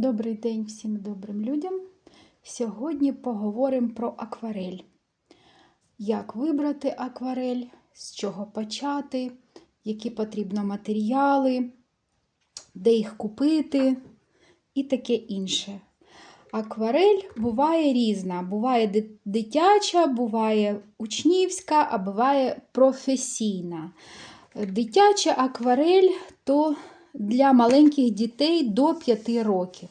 Добрий день всім добрим людям. Сьогодні поговоримо про акварель. Як вибрати акварель, з чого почати, які потрібно матеріали, де їх купити і таке інше. Акварель буває різна. Буває дитяча, буває учнівська, а буває професійна. Дитяча акварель то для маленьких дітей до 5 років.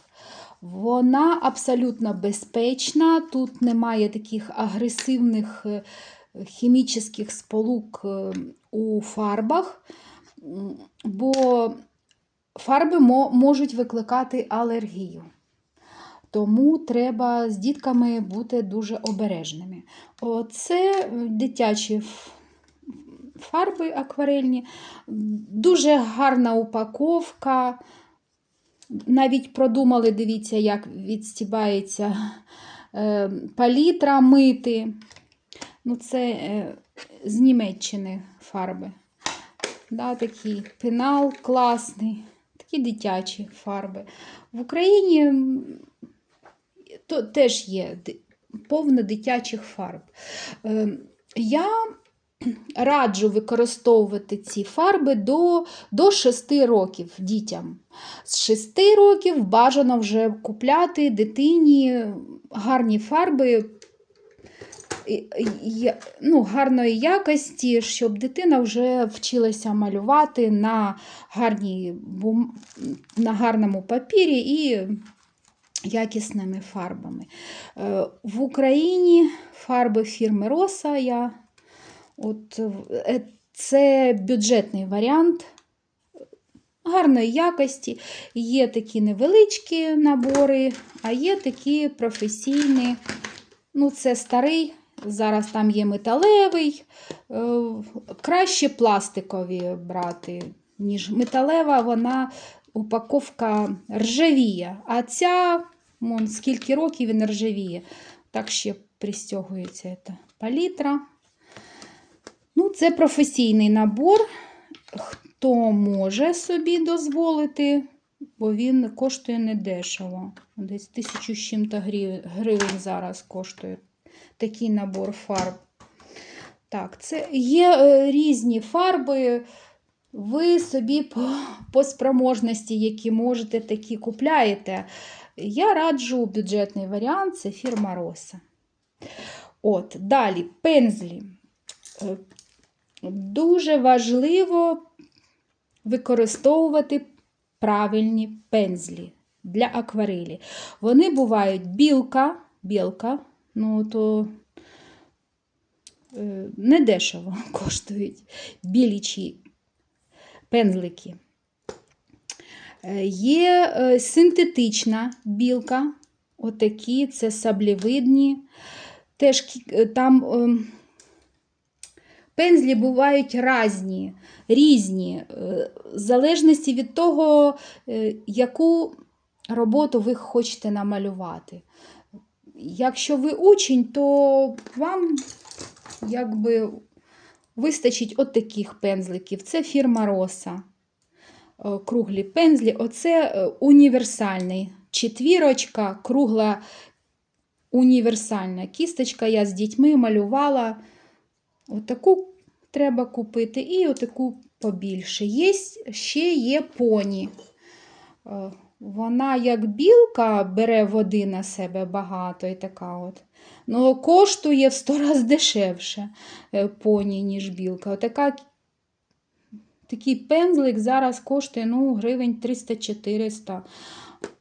Вона абсолютно безпечна, тут немає таких агресивних е, хімічних сполук е, у фарбах, бо фарби можуть викликати алергію. Тому треба з дітками бути дуже обережними. Оце дитячі фарби акварельні, дуже гарна упаковка. Навіть продумали, дивіться, як відстібається е, палітра мити. Ну, це е, з Німеччини фарби. Да, такий пенал класний, такі дитячі фарби. В Україні то теж є повно дитячих фарб. Е, Я раджу використовувати ці фарби до, до 6 років дітям. З 6 років бажано вже купляти дитині гарні фарби ну, гарної якості, щоб дитина вже вчилася малювати на, гарній, на гарному папірі і якісними фарбами. Е, В Україні фарби фірми Роса я От е, це бюджетний варіант гарної якості. Є такі невеличкі набори, а є такі професійні. Ну, це старий, зараз там є металевий. Е, Краще пластикові брати, ніж металева, вона упаковка ржавіє. А ця, вон, скільки років він ржавіє. Так ще пристягується палітра. Це професійний набор. Хто може собі дозволити, бо він коштує недешево. Десь тисячу з чим-то гривень зараз коштує такий набор фарб. Так, це є е, різні фарби. Ви собі по, по спроможності, які можете, такі купляєте. Я раджу бюджетний варіант це фірма Роса. От, далі пензлі. Дуже важливо використовувати правильні пензлі для акварелі. Вони бувають білка, білка, ну то е, недешево коштують білічі пензлики. Е, Є е, синтетична білка, отакі, це саблєвидні. Теж там ем, Пензлі бувають різні, різні, е, в залежності від того, е, яку роботу ви хочете намалювати. Якщо ви учень, то вам якби вистачить от таких пензликів. Це фірма Роса. Е, Круглі пензлі. Оце універсальний. Четвірочка, кругла універсальна кісточка. Я з дітьми малювала. Отаку треба купити і отаку побільше. Є, ще є поні. Е, Вона як білка бере води на себе багато і така от. Ну, коштує в 100 разів дешевше е, поні, ніж білка. Отака, такий пензлик зараз коштує ну, гривень 300-400.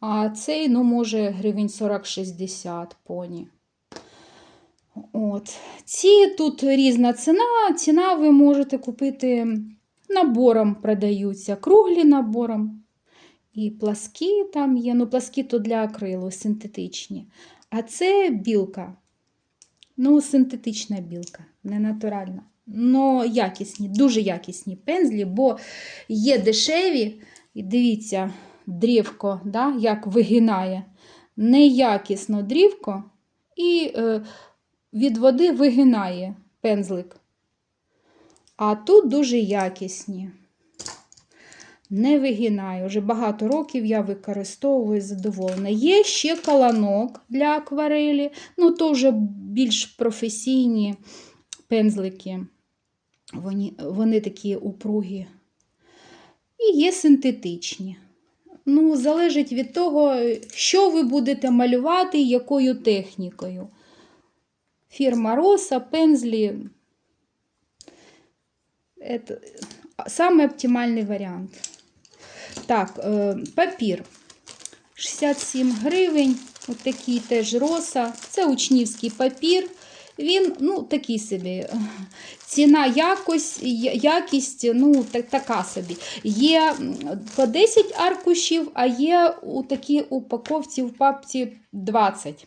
А цей, ну, може, гривень 40-60 поні. От. Ці тут різна ціна. Ціна ви можете купити набором продаються, круглі набором. І пласкі там є. Ну, пласкі то для акрилу, синтетичні. А це білка. Ну, синтетична білка, не натуральна. Ну, якісні, дуже якісні пензлі, бо є дешеві. І дивіться, дрівко, да, як вигинає. Неякісно дрівко. І е, від води вигинає пензлик. А тут дуже якісні. Не вигинаю. Вже багато років я використовую задоволена. Є ще каланок для акварелі, ну то вже більш професійні пензлики. Вони, вони такі упругі. І є синтетичні. Ну, залежить від того, що ви будете малювати якою технікою. Фірма Роса, пензлі. Это самый оптимальний варіант. Так, е, папір. 67 гривень. От такий теж роса. Це учнівський папір. Він, ну, такий собі. е, Ціна, якось, якість, ну, так, така собі. Є по 10 аркушів, а є у такій упаковці в папці 20.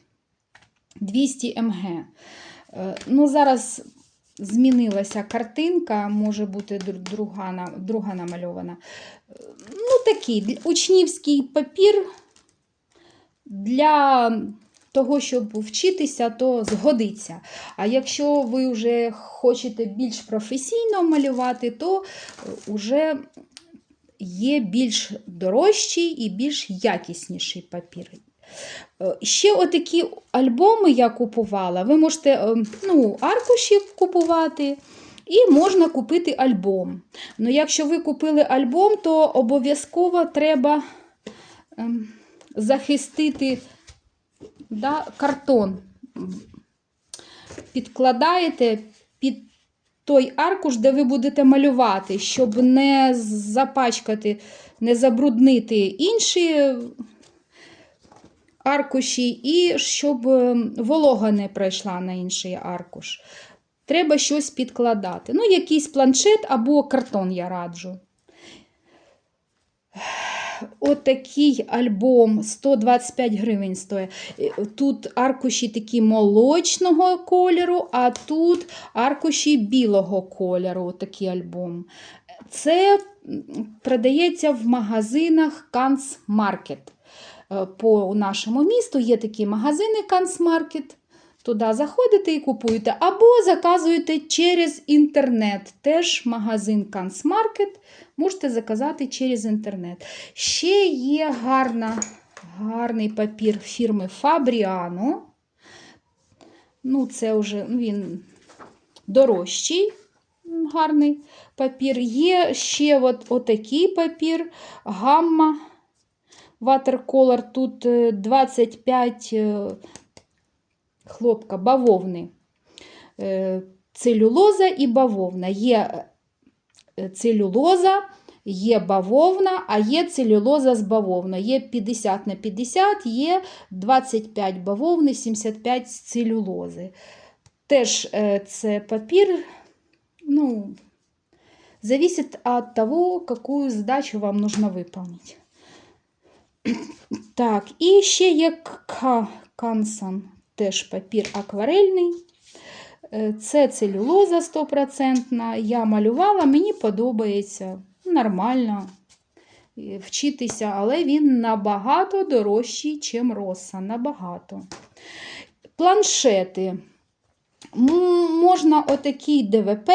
200 мг. Е, Ну, зараз змінилася картинка, може бути друга, друга намальована. Е, Ну, такий учнівський папір для того, щоб вчитися, то згодиться. А якщо ви вже хочете більш професійно малювати, то вже є більш дорожчий і більш якісніший папір. Е, Ще отакі альбоми я купувала. Ви можете е, ну, аркуші купувати. І можна купити альбом. Ну, якщо ви купили альбом, то обов'язково треба ем, захистити да, картон. Підкладаєте під той аркуш, де ви будете малювати, щоб не запачкати, не забруднити інші аркуші, і щоб е, волога не пройшла на інший аркуш. Треба щось підкладати. Ну, якийсь планшет або картон я раджу. Отакий альбом 125 гривень стоїть. Е, Тут аркуші такі молочного кольору, а тут аркуші білого кольору. Отакий альбом. Це продається в магазинах Канц Маркет. По нашому місту є такі магазини Канц Маркет. Туди заходите і купуєте, або заказуєте через інтернет. Теж магазин Канцмаркет. Можете заказати через інтернет. Ще є гарна, гарний папір фірми Fabriano. Ну, це вже ну, він дорожчий, гарний папір. Є ще от, отакий папір гамма Watercolor. Тут е, 25 е, хлопка, бавовни. Е, Целюлоза і бавовна. Є е, целюлоза, є бавовна, а є целюлоза з бавовна. Є 50 на 50, є 25 бавовни, 75 з целюлози. Теж е, це папір, ну, зависит от того, какую задачу вам нужно выполнить. Так, і ще є кансан, теж папір акварельний. Е, Це целюлоза 100%. Я малювала, мені подобається. Нормально вчитися, але він набагато дорожчий, ніж роса. Набагато. Планшети. Можна отакий ДВП,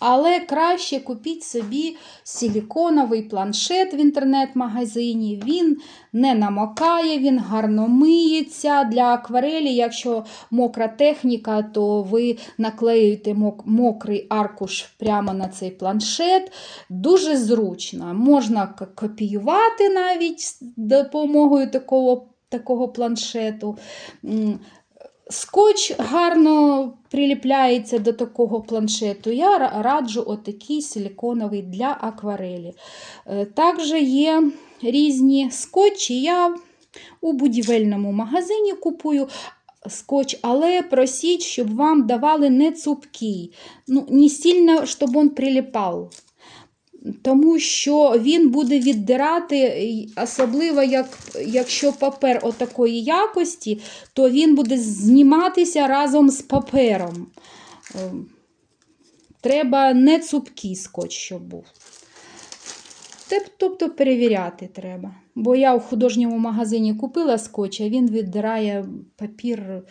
але краще купіть собі силіконовий планшет в інтернет-магазині. Він не намокає, він гарно миється для акварелі. Якщо мокра техніка, то ви наклеюєте мок- мокрий аркуш прямо на цей планшет. Дуже зручно. Можна копіювати навіть з допомогою такого, такого планшету. Скотч гарно приліпляється до такого планшету. Я раджу отакий силіконовий для акварелі. Е, Також є різні скотчі. Я у будівельному магазині купую скотч, але просіть, щоб вам давали не цупкий, ну, не сильно, щоб він прилипав. Тому що він буде віддирати, особливо як, якщо папер отакої якості, то він буде зніматися разом з папером. Е, Треба не цупкий скотч, щоб був. Тобто перевіряти треба. Бо я у художньому магазині купила скотч, а він віддирає папір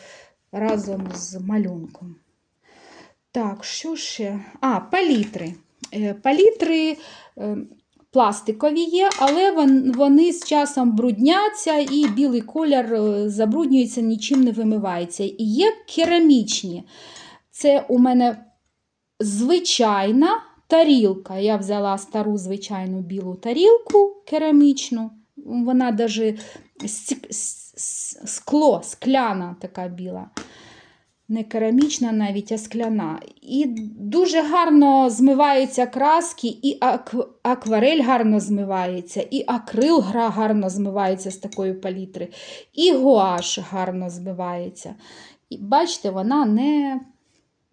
разом з малюнком. Так, що ще? А, палітри. Е, Палітри е, пластикові є, але вони з часом брудняться і білий колір е, забруднюється, нічим не вимивається. І є керамічні. Це у мене звичайна тарілка. Я взяла стару звичайну білу тарілку керамічну. Вона навіть скло, скляна така біла. Не керамічна навіть, а скляна. І дуже гарно змиваються краски, і ак- акварель гарно змивається, і акрил гарно змивається з такої палітри, і гуаш гарно змивається. І бачите, вона не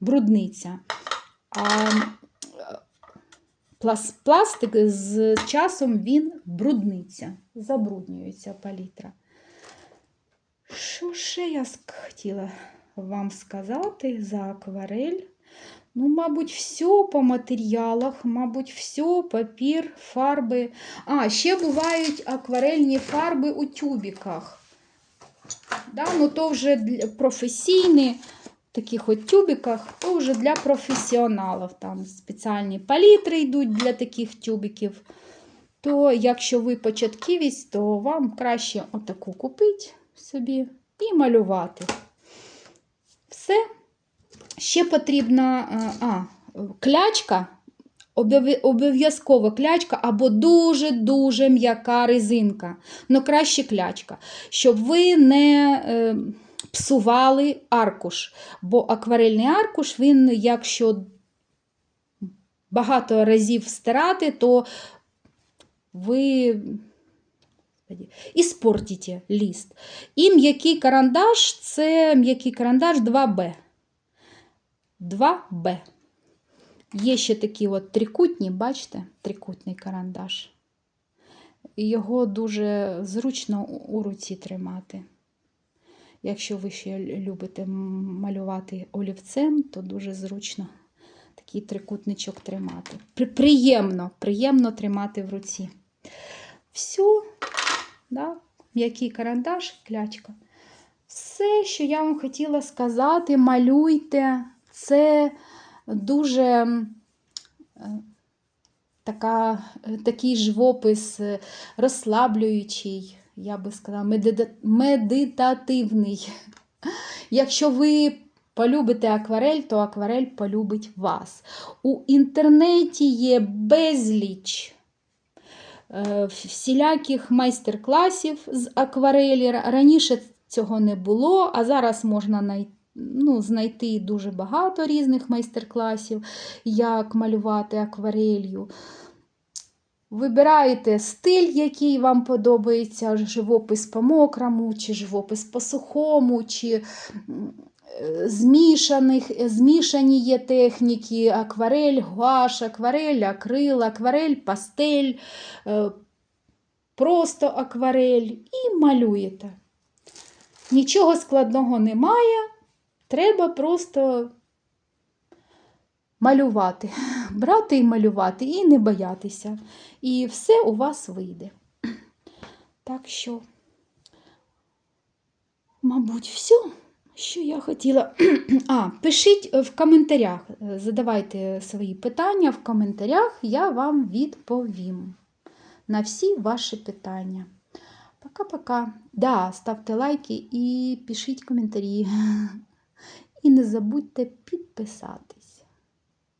брудниця. А плас- пластик з часом він брудниться, забруднюється палітра. Що ще я хотіла вам сказати за акварель? Ну, мабуть, все по матеріалах, мабуть, все, папір, фарби. А, ще бувають акварельні фарби у тюбіках. Да, ну то вже професійні, в таких от тюбіках, то вже для професіоналів. Там спеціальні палітри йдуть для таких тюбіків. То якщо ви початківець, то вам краще отаку купити собі і малювати. Все. Ще потрібна е, а, клячка, обов'язково клячка або дуже-дуже м'яка резинка. Ну, краще клячка, щоб ви не е, псували аркуш. Бо акварельний аркуш, він, якщо багато разів стирати, то ви Господи, іспортите ліст. І м'який карандаш це м'який карандаш 2Б. 2Б. Є ще такі от трикутні, бачите, трикутний карандаш. Його дуже зручно у руці тримати. Якщо ви ще любите малювати олівцем, то дуже зручно такий трикутничок тримати. При- Приємно, приємно тримати в руці. Все, да? м'який карандаш, клячка. Все, що я вам хотіла сказати, малюйте. Це дуже е, така, е, такий живопис е, розслаблюючий, я би сказала, медита- медитативний. Якщо ви полюбите акварель, то акварель полюбить вас. У інтернеті є безліч всіляких майстер-класів з акварелі. Раніше цього не було, а зараз можна най- ну, знайти дуже багато різних майстер-класів, як малювати акварелью. Вибираєте стиль, який вам подобається, живопис по мокрому, чи живопис по сухому, чи е, змішаних, змішані є техніки, акварель, гуаш, акварель, акрил, акварель, пастель, е, просто акварель і малюєте. Нічого складного немає, треба просто малювати, брати і малювати, і не боятися. І все у вас вийде. Так що, мабуть, все, що я хотіла. А, пишіть в коментарях, е, задавайте свої питання в коментарях, я вам відповім на всі ваші питання. Пока-пока. Да, ставте лайки і пишіть коментарі. І не забудьте підписати.